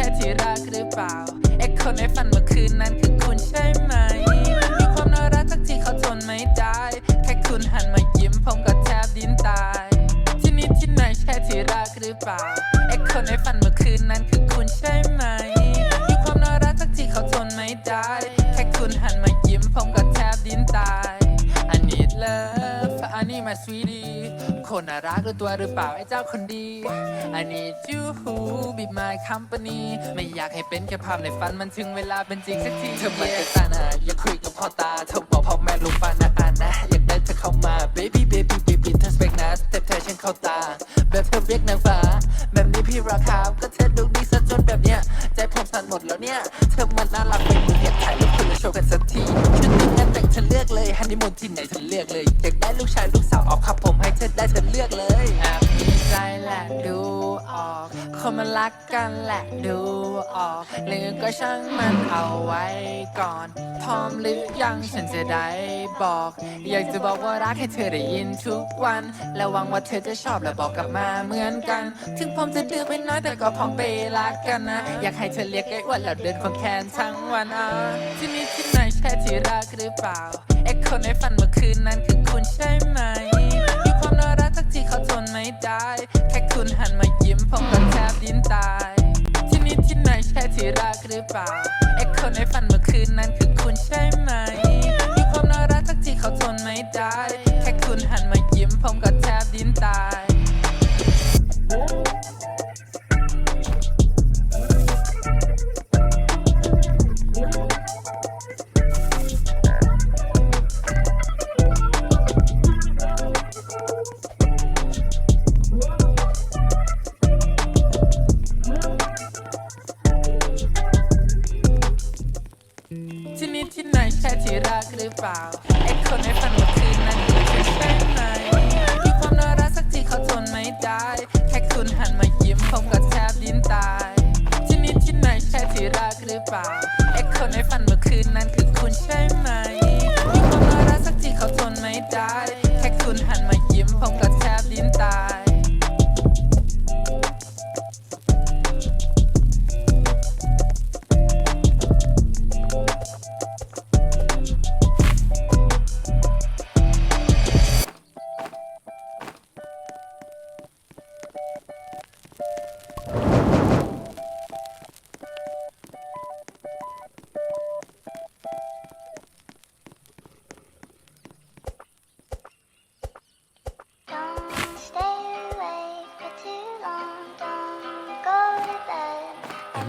ที่ไหนใช่ที่รักหรือเปล่าไอ้คนในฝันเมื่อคืนนั้นคือคุณใช่ไหมมีความน่ารักสักทีเขาทนไม่ได้ แค่คุณหันมายิ้มผมก็แทบดิ้นตาย ที่นี่ที่ไหนใช่ที่รักหรือเปล่าไอ้คนในฝันเมื่อคืนนั้นคือคุณใช่ไหมมีความน่ารักสักทีเขาทนไม่ได้ แค่คุณหันมายิ้มผมก็แทบดิ้นตาย I need love I need my sweetie คนน่ารักรู้ตัวหรือเปล่าไอ้เจ้าคนดี I need you who be my company ไม่อยากให้เป็นแค่ภาพในฝันมันถึงเวลาเป็นจริงสักทีเธอมาแต่ตานะอย่าคุยกับพ่อตาเธอบอก ฮันนีมูนที่ไหนเธอเลือกเลยอยากได้ลูกชายลูกสาวเอาครับผมให้เธอได้เธอเลือกเลยแอบมีใจแหละดูออกคนมันรักกันแหละดูออกหรือก็ช่างมันเอาไว้ก่อนพร้อมหรือยังฉันจะได้บอก อยากจะบอกว่ารักให้เธอได้ยินทุกวันและหวังว่าเธอจะชอบและบอกกลับมาเหมือนกัน ถึงผมจะดื้อไปน้อยแต่ก็พร้อมไปรักกันนะ อยากให้เธอเรียกไอ้อ้วนแล้วเดินควงแขนทั้งวันอะที่นี่ที่ไหนใช่ที่รักหรือเปล่า ไอ้คนในฝันเมื่อคืนนั้นคือคุณใช่ไหม มีความน่ารักสักที่เขาทนไม่ได้ แค่คุณหันมายิ้มผมก็แทบดิ้นตาย ที่นี่ที่ไหนใช่ที่รักหรือเปล่า ไอ้คนในฝันเมื่อคืนนั้นคือคุณใช่ไหม มีความน่ารักสักที่เขาทนไม่ได้ แค่คุณหันมายิ้มผมก็แทบดิ้นตาย รือเปล่าไอ้คนในฝันเมื่อคืนนั้นคือคุณใช่ไหมมีความน่ารักสักทีเขาทนไม่ได้ แค่คุณหันมายิ้มผมก็แทบดิ้นตาย ที่นี่ที่ไหนใช่ที่รักหรือเปล่าไอ้คนในฝันเมื่อคืนนั้นคือคุณใช่ไหมมีความน่ารักสักทีเขาทนไม่ได้ แค่คุณหันมายิ้มผมก็แทบดิ้นตาย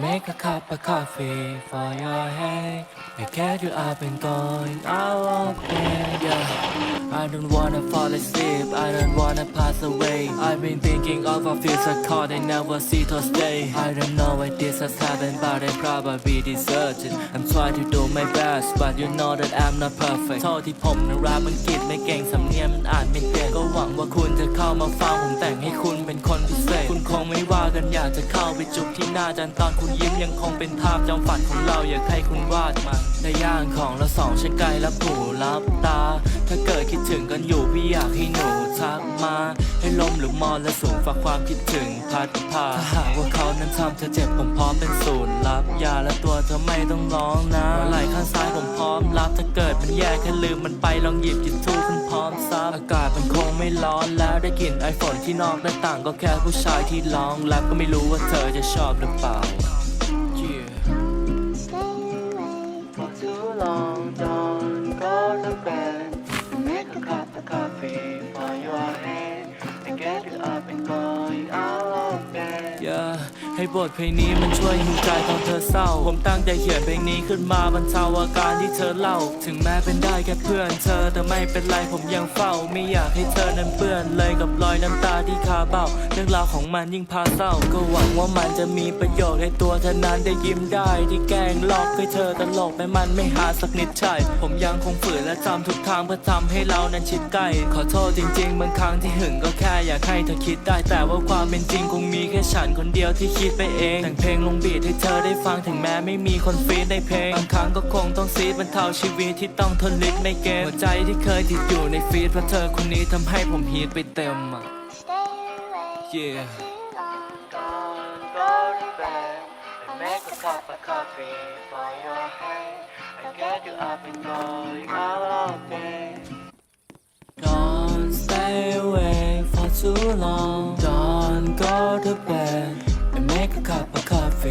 make a cup of coffee for your head. I get you up and going out of bed. Yeah. I don't wanna fall asleep. I don't wanna pass away. I've been thinking of a future call they never see to stay. I don't know why this has happened, but I probably deserve it. I'm trying to do my best, but you know that I'm not perfect. โทษที่ผมนะรักอังกฤษไม่เก่งสำเนียงมันอ่านไม่เป็นก็ห ็ ว่าคุณจะเข้ามาฟังผมแต่งให้คุณเป็นคนพิเศษ คุณคงไม่ว่ากันอยากจะเข้าไปจุกที่หน้าจันตอนคุณยิ้มยังคงเป็นภาพจำฝันของเราอยากให้คุณวาดมันในย่างของเราสองฉันไกลและผูรับตา ถ้าเกิดคิดถึงกันอยู่พี่อยากให้หนูทักมา ให้ลมหรือมอนและสูงฝากความคิดถึงพัดพาถ้าหากว่าเขานั้นทำเธอเจ็บผมพร้อมเป็นศูนย์รับยาและตัวเธอไม่ต้องร้องนะไหล่ข้างซ้ายผมพร้อมรับถ้าเกิดมันแย่แค่ลืมมันไปลองหยิบยิตทูขึ้นพร้อมซับอากาศมันคงไม่ร้อนแล้วได้กลิ่นไอฝนที่นอกหน้าต่างก็แค่ผู้ชายที่ร้องรับก็ไม่รู้ว่าเธอจะชอบหรือเปล่า ให้บทเพลงนี้มันช่วยหิวใจตอนเธอเศร้า ผมตั้งใจเขียนเพลงนี้ขึ้นมาบรรเทาอาการที่เธอเล่า ถึงแม้เป็นได้แค่เพื่อนเธอแต่ไม่เป็นไรผมยังเฝ้า ไม่อยากให้เธอนั้นเปื้อนเลยกับรอยน้ำตาที่คาเบ้าเรื่องราวของมันยิ่งพาเศร้า ก็หวังว่ามันจะมีประโยชน์ให้ตัวเธอนั้นได้ยิ้มได้ที่แกล้งหลอกให้เธอตลกแต่มันไม่หาสักนิดใช่ ผมยังคงฝืนและทำทุกทางเพื่อทำให้เรานั้นชิดใกล้ ขอโทษจริงๆบางครั้งที่หึงก็แค่อยากให้เธอคิดได้แต่ว่าความเป็นจริงคงมีแค่ฉันคนเดียวที่คิดไปเอง แต่งเพลงลงบีทให้เธอได้ฟังถึงแม้ไม่มีคนฟีดในเพลง บางครั้งก็คงต้องซีดบรรเทาชีวิตที่ต้องทนลิดไม่เกมหัวใจที่เคยติดอยู่ในฟีดเพราะเธอคนนี้ทำให้ผมฮีทไปเต็มอะ Stay awake. Yeah. Don't go to bed. cup of coffee for your head. I get you up and going out of bed. Don't stay awake for too long. Don't go to bed.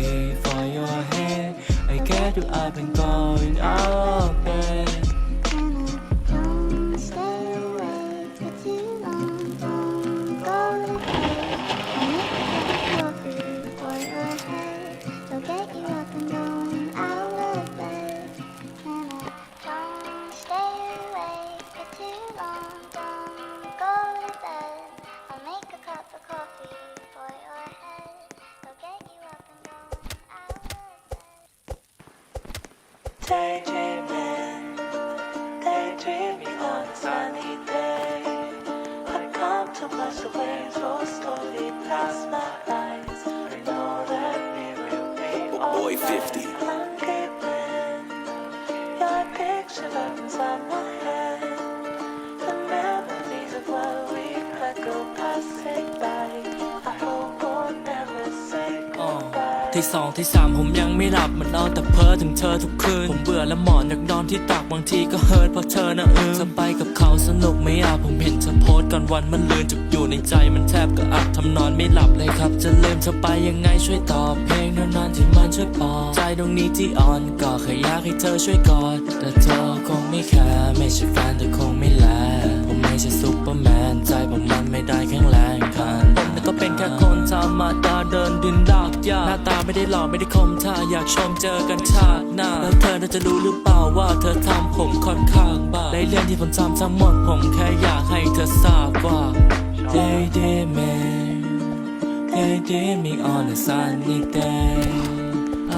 Coffee for your head. I get you up and going out Daydreaming, daydreaming on a sunny day. I come to watch the waves roll slowly past my eyes. I know that we will be oh Boy, 50. ที่สองที่สามผมยังไม่หลับมันเอาแต่เพ้อถึงเธอทุกคืน ผมเบื่อและหมอนอยากนอนที่ตักบางทีก็เฮิร์ตเพราะเธอนะเออจะไปกับเขาสนุกไหมอะผมเห็นเธอโพสก่อนวันมันลืนจุกอยู่ในใจมันแทบกระอักทำนอนไม่หลับเลยครับ จะลืมเธอไปยังไงช่วยตอบเพลงนานๆที่มันช่วยปลอบใจตรงนี้ที่อ่อนก็แค่อยากให้เธอช่วยกอดแต่เธอคงไม่แคร์ไม่ใช่แฟนแต่คงไม่แลผมไม่ใช่ซุปเปอร์แมนใจผมมันไม่ได้แข็งแรง ตาไม่ได้หล่อไม่ได้คมท่าอยากชมเจอกันชาติหน้า แล้วเธอน่าจะรู้หรือเปล่าว่าเธอทำผมค่อนข้างบ้าในเรื่องที่ผมทำทั้งหมดผมแค่อยากให้เธอทราบว่า Daydreaming Daydreaming on a sunny day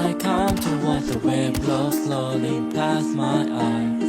I come to watch the wave blow slowly past my eyes